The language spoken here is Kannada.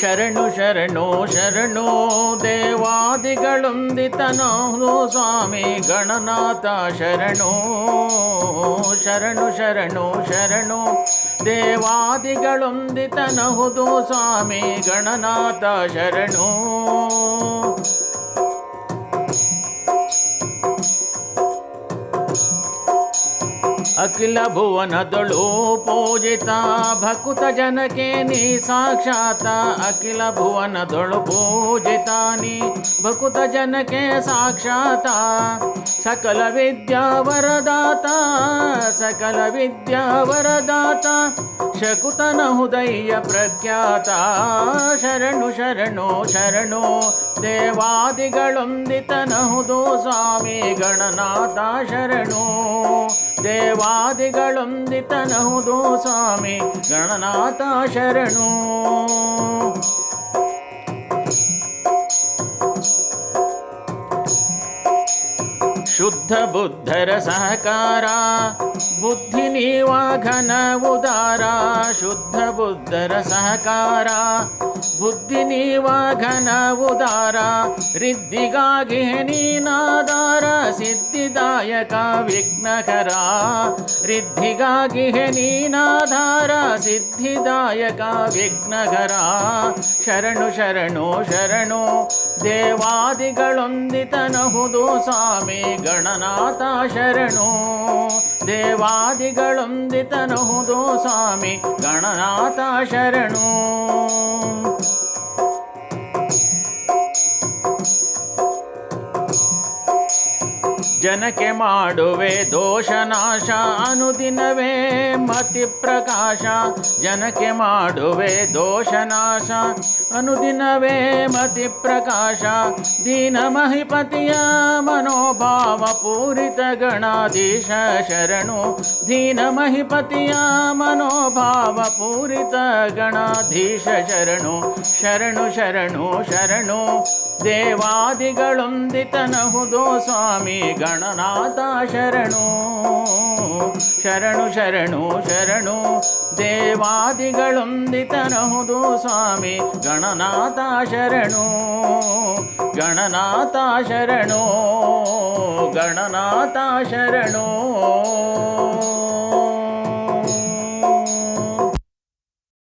ಶರಣು ಶರಣು ಶರಣು ದೇವಾದಿಗಳೊಂದಿತನೋ ಸ್ವಾಮಿ ಗಣನಾಥ ಶರಣು ಶರಣು ಶರಣು ಶರಣು ದೇವಾದಿಗಳೊಂದಿತನಹುದು ಸ್ವಾಮಿ ಗಣನಾಥ ಶರಣು. ಅಖಿಲ ಭುವನದಳು ಪೂಜಿತ ಭಕುತ ಜನಕ್ಕೆ ನೀ ಸಾಕ್ಷಾತ. ಅಖಿಲ ಭುವನದಳು ಪೂಜಿತ ನೀ ಭಕುತ ಜನಕ್ಕೆ ಸಾಕ್ಷಾತ. ಸಕಲ ವಿದ್ಯಾ ವರದಾತ, ಸಕಲ ವಿದ್ಯಾ ವರದಾತ, ಶಕುತನ ಹೃದಯ ಪ್ರಖ್ಯಾತ. ಶರಣು ಶರಣು ಶರಣು, ದೇವಾದಿಗಳೊಂದಿತನಹುದು ಸ್ವಾಮಿ ಗಣನಾಥ ಶರಣು. ದೇವಾದಿಗಳೊಂದಿತನಹುದು ಸ್ವಾಮಿ ಗಣನಾಥ ಶರಣು. ಶುದ್ಧ ಬುದ್ಧರ ಸಹಕಾರ. ಬುದ್ಧಿ ನೀವಾಘನ ಉದಾರ. ಶುದ್ಧ ಬುದ್ಧರ ಸಹಕಾರ. ಬುದ್ಧಿ ನೀವಾಘನ ಉದಾರ. ರಿದ್ದಿಗಾಗಿ ನೀನಾದಾರ ಸಿದ್ಧಿದಾಯಕ ವಿಘ್ನಕರ. ರಿದ್ಧಿಗಾಗಿ ನೀನಾಧಾರ ಸಿದ್ಧಿದಾಯಕ ವಿಘ್ನಕರ. ಶರಣು ಶರಣು ಶರಣು. ದೇವಾದಿಗಳೊಂದಿತನಹುದು ಸ್ವಾಮಿ ಗಣನಾಥ ಶರಣು ದೇವಾದಿಗಳೊಂದಿತನಹುದು ಸ್ವಾಮಿ ಗಣನಾಥ ಶರಣು ಜನಕ್ಕೆ ಮಾಡುವೆ ದೋಷನಾಶ ಅನುದಿನವೇ ಮತಿ ಪ್ರಕಾಶ ಜನಕ್ಕೆ ಮಾಡುವೆ ದೋಷನಾಶ ಅನುದಿನವೇ ಮತಿ ಪ್ರಕಾಶ ದೀನ ಮಹಿಪತಿಯ ಮನೋಭಾವ ಪೂರಿತ ಗಣಾಧೀಶ ಶರಣು ದೀನ ಮಹಿಪತಿಯ ಮನೋಭಾವ ಪೂರಿತ ಗಣಾಧೀಶ ಶರಣು ಶರಣು ಶರಣು ಶರಣು ದೇವಾದಿಗಳೊಂದಿತನಹುದು ಸ್ವಾಮಿ ಗಣನಾಥ ಶರಣು. ಶರಣು ಶರಣು ಶರಣು. ದೇವಾದಿಗಳೊಂದಿತನಹುದು ಸ್ವಾಮಿ ಗಣನಾಥ ಶರಣು. ಗಣನಾಥ ಶರಣು ಗಣನಾಥ ಶರಣು.